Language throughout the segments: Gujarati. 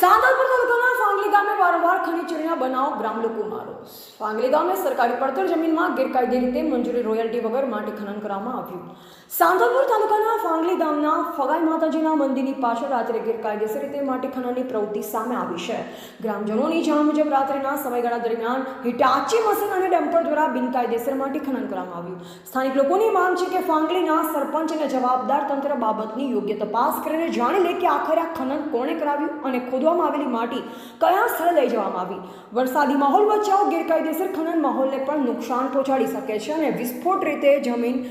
સાંતલપુર તાલુકાના ફાંગલી ગામે વારંવાર ખનીજ રોષ ફાંગલી ગામે સરકારી પડતર જમીનમાં ગેરકાયદે રીતે મંજૂરી રોયલ્ટી વગર માટી ખનન કરવામાં આવ્યું. સાંતલપુર તાલુકાના ફાંગલી ગામના ફગાઈ માતાજીના મંદિરની પાછળ રાત્રે ગેરકાયદેસર રીતે માટી ખનનની પ્રવૃત્તિ સામે આવી છે. ગ્રામજનોની જાણ મુજબ રાત્રિના સમયગાળા દરમિયાન હિટાચી મશીન અને ડમ્પર દ્વારા બિનકાયદેસર માટી ખનન કરવામાં આવ્યું. સ્થાનિક લોકોની માંગ છે કે ફાંગલીના સરપંચ અને જવાબદાર તંત્ર બાબતની યોગ્ય તપાસ કરીને જાણી લે કે આખરે આ ખનન કોણે કરાવ્યું અને ખોદવામાં આવેલી માટી કયા સ્થળે લઈ જવામાં આવી. વરસાદી માહોલ વચ્ચે ગેરકાયદેસર ખનન માહોલને પણ નુકસાન પહોંચાડી શકે છે અને વિસ્ફોટ રીતે જમીન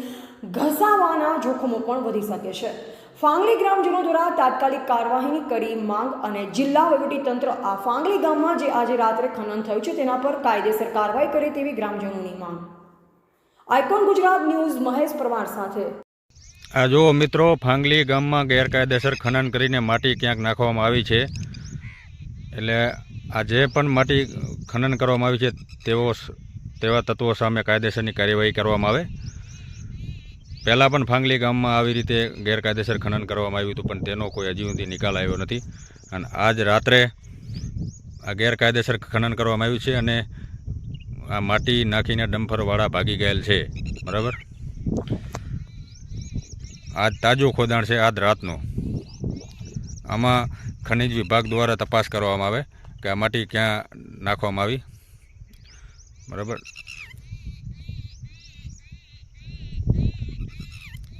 ઘસાવાના જોખમો પણ વધી શકે છે. ફાંગલી ગ્રામજનો દ્વારા તાત્કાલિક કાર્યવાહીની કરી માંગ અને જિલ્લા તંત્ર આ ફાંગલી ગામમાં જે આજે રાત્રે ખનન થયું છે તેના પર કાયદેસર કાર્યવાહી કરે તેવી ગ્રામજનોની માંગ. આઇકોન ગુજરાત ન્યૂઝ, મહેશ પરમાર સાથે. આ જો મિત્રો, ફાંગલી ગામમાં ગેરકાયદેસર ખનન કરીને માટી ક્યાંક નાખવામાં આવી છે. એટલે આ જે પણ માટી ખનન કરવામાં આવ્યું છે. તેઓ તેવા તત્વો સામે કાયદેસરની કાર્યવાહી કરવામાં આવે. પહેલાં પણ ફાંગલી ગામમાં આવી રીતે ગેરકાયદેસર ખનન કરવામાં આવ્યું હતું, પણ તેનો કોઈ હજી સુધી નિકાલ આવ્યો નથી. અને આજ રાત્રે આ ગેરકાયદેસર ખનન કરવામાં આવ્યું છે અને આ માટી નાખીને ડમ્ફરવાળા ભાગી ગયેલ છે. બરાબર? આજ તાજું ખોદાણ છે આજ રાતનું. આમાં ખનિજ વિભાગ દ્વારા તપાસ કરવામાં આવે. કે આ માટી ક્યાં નાખવામાં આવી? બરાબર?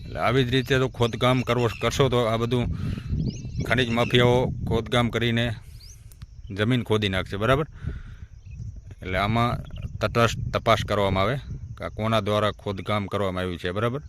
એટલે આવી જ રીતે તો ખોદકામ કરવો, કરશો તો આ બધું ખનિજ માફિયાઓ ખોદકામ કરીને જમીન ખોદી નાખશે, બરાબર? એટલે આમાં તટસ્થ તપાસ કરવામાં આવે કે કોના દ્વારા ખોદકામ કરવામાં આવ્યું છે, બરાબર?